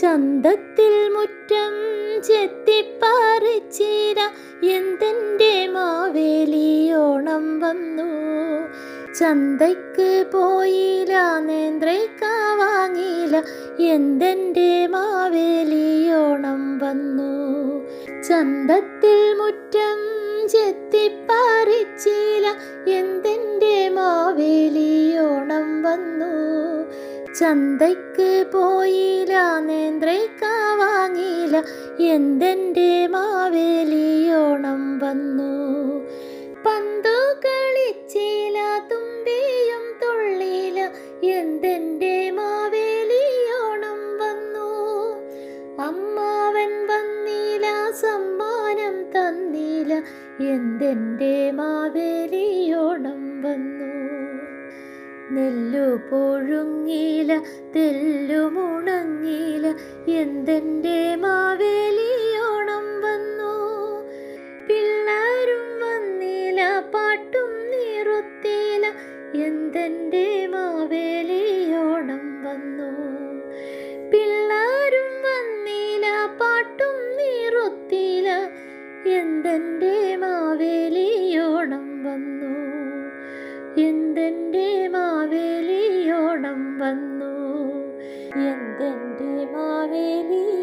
ചന്തത്തിൽ മുറ്റം ചെത്തിപ്പാറിച്ചീര എന്തെന്റെ മാവേലിയോണം വന്നു. ചന്തയ്ക്ക് പോയില്ല നേന്ത്രക്ക വാങ്ങിയില്ല എന്തെന്റെ മാവേലിയോണം വന്നു. ചന്തത്തിൽ മുറ്റം ചെത്തിപ്പാറിച്ചീല എന്തെന്റെ മാവേലിയോണം വന്നു. ചന്തയ്ക്ക് പോയില്ല വാങ്ങിയില്ല എന്തെന്റെ മാവേലിയോണം വന്നു. പന്തു കളിച്ചില തുമ്പിയും തുള്ളിയില എന്തെന്റെ മാവേലിയോണം വന്നു. അമ്മാവൻ വന്നില സമ്മാനം തന്നില എന്തെന്റെ മാവേലിയോണം വന്നു. നെല്ലു പൊഴുങ്ങിയില്ല തെല്ലുമുണങ്ങിയില്ല എന്തെന്റെ മാവേലിയോണം വന്നു? പിള്ളാരും വന്നില്ല പാട്ടും നിറുത്തിയില്ല എന്തെന്റെ മാവേലിയോണം വന്നു? പിള്ളാരും വന്നില്ല പാട്ടും നിറുത്തിയില്ല എന്തെന്റെ മാവേലിയോണം വന്നു? എന്തെന്റെ മാവേലിയോണം വന്നു? എന്തെന്റെ മാവേലി?